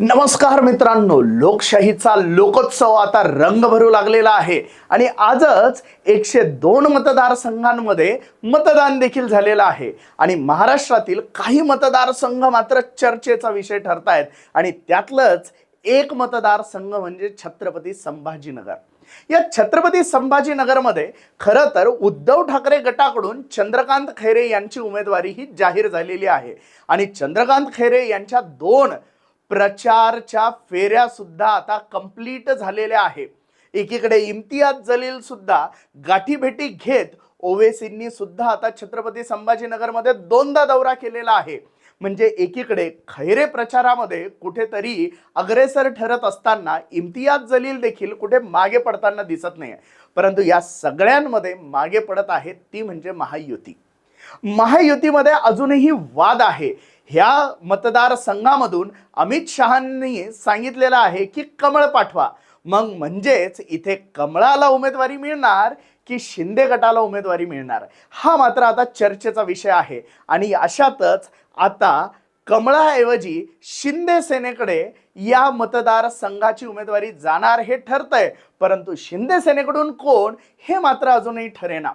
नमस्कार मित्रांनो लोकशाहीचा लोकोत्सव आता रंग भरू लागलेला आहे. आणि आजच एकशे दोन मतदारसंघांमध्ये मतदान देखील झालेलं आहे. आणि महाराष्ट्रातील काही मतदारसंघ मात्र चर्चेचा विषय ठरत आहेत आणि त्यातलंच एक मतदारसंघ म्हणजे छत्रपती संभाजीनगर. या छत्रपती संभाजीनगरमध्ये खरं तर उद्धव ठाकरे गटाकडून चंद्रकांत खैरे यांची उमेदवारी ही जाहीर झालेली आहे. आणि चंद्रकांत खैरे यांच्या दोन प्रचारच्या फेऱ्या सुद्धा आता कंप्लीट झालेल्या आहे. एकीकडे इम्तियाज जलील सुद्धा गाठीभेटी घेत ओवेसींनी सुद्धा आता छत्रपती संभाजीनगरमध्ये दोनदा दौरा केलेला आहे. म्हणजे एकीकडे खैरे प्रचारामध्ये कुठेतरी अग्रेसर ठरत असताना इम्तियाज जलील देखील कुठे मागे पडताना दिसत नाही परंतु या सगळ्यांमध्ये मागे पडत आहे ती म्हणजे महायुती. महायुतीमध्ये अजूनही वाद आहे. ह्या मतदारसंघामधून अमित शहांनी सांगितलेलं आहे की कमळ पाठवा. मग म्हणजेच इथे कमळाला उमेदवारी मिळणार की शिंदे गटाला उमेदवारी मिळणार? हा मात्र आता चर्चेचा विषय आहे. आणि अशातच आता कमळाऐवजी शिंदे सेनेकडे या मतदारसंघाची उमेदवारी जाणार हे ठरतंय. परंतु शिंदे सेनेकडून कोण हे मात्र अजूनही ठरेना.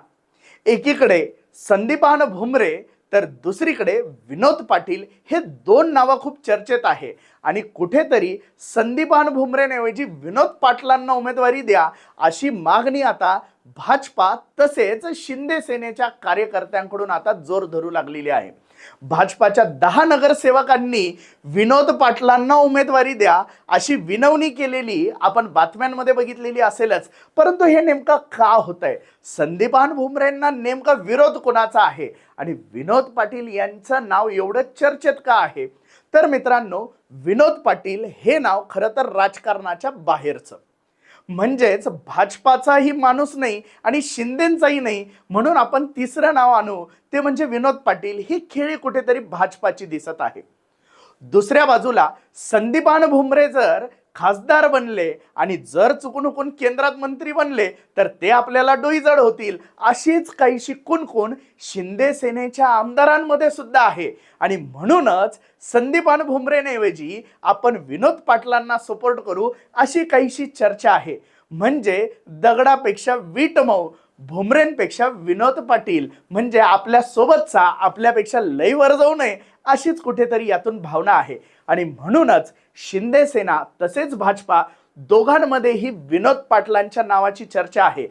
एकीकडे संदीपान भुमरे तर दुसरीकडे विनोद पाटील हे दोन नावं खूप चर्चेत आहे. आणि कुठेतरी संदीपान भुमरेऐवजी विनोद पाटलांना उमेदवारी द्या अशी मागणी आता भाजपा तसेच शिंदे सेनेच्या कार्यकर्त्यांकडून आता जोर धरू लागलेली आहे. भाजपाच्या दहा नगरसेवकांनी विनोद पाटलांना उमेदवारी द्या अशी विनवणी केलेली आपण बातम्यांमध्ये बघितलेली असेलच. परंतु हे नेमकं का होत आहे संदीपान भुमरेंना नेमका विरोध कोणाचा आहे? आणि विनोद पाटील यांचं नाव एवढं चर्चेत का आहे? तर मित्रांनो विनोद पाटील हे नाव खरं तर राजकारणाच्या बाहेरचं. म्हणजेच भाजपाचाही माणूस नाही आणि शिंदेंचाही नाही म्हणून आपण तिसरं नाव आणू. ते म्हणजे विनोद पाटील. ही खेळी कुठेतरी भाजपाची दिसत आहे. दुसऱ्या बाजूला संदीपान भुमरे जर खासदार बनले आणि जर चुकून हुकून केंद्रात मंत्री बनले तर ते आपल्याला डोईजड होतील. अशीच काहीशी कुणकुण शिंदे सेनेच्या आमदारांमध्ये सुद्धा आहे. आणि म्हणूनच संदीपान भुमरेनेऐवजी आपण विनोद पाटलांना सपोर्ट करू अशी काहीशी चर्चा आहे. म्हणजे दगडापेक्षा वीट मऊ भुमरेंपेक्षा विनोद पाटील म्हणजे आपल्या सोबतचा आपल्यापेक्षा लय जाऊ नये अशीच कुठेतरी यातून भावना आहे. आणि म्हणूनच शिंदे सेना तसेच भाजपा दोघांमध्येही विनोद पाटलांच्या नावाची चर्चा आहे.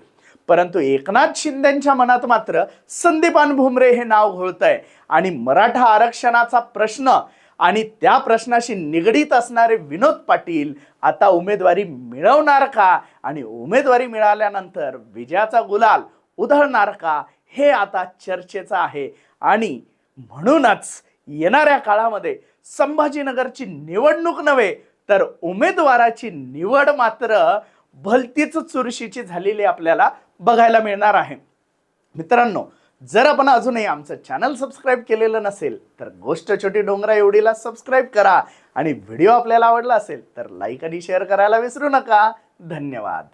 परंतु एकनाथ शिंदेच्या मनात मात्र संदीपान भुमरे हे नाव घोळतंय. आणि मराठा आरक्षणाचा प्रश्न आणि त्या प्रश्नाशी निगडीत असणारे विनोद पाटील आता उमेदवारी मिळवणार का? आणि उमेदवारी मिळाल्यानंतर विजयाचा गुलाल उधळणार का? हे आता चर्चेचं आहे. आणि म्हणूनच येणाऱ्या काळामध्ये संभाजीनगरची निवडणूक नव्हे तर उमेदवाराची निवड मात्र भलतीच चुरशीची झालेली आपल्याला बघायला मिळणार आहे. मित्रांनो जर आपण अजूनही आमचं चॅनल सबस्क्राईब केलेलं नसेल तर गोष्ट छोटी डोंगरा एवढीला सबस्क्राईब करा. आणि व्हिडिओ आपल्याला आवडला असेल तर लाईक आणि शेअर करायला विसरू नका. धन्यवाद.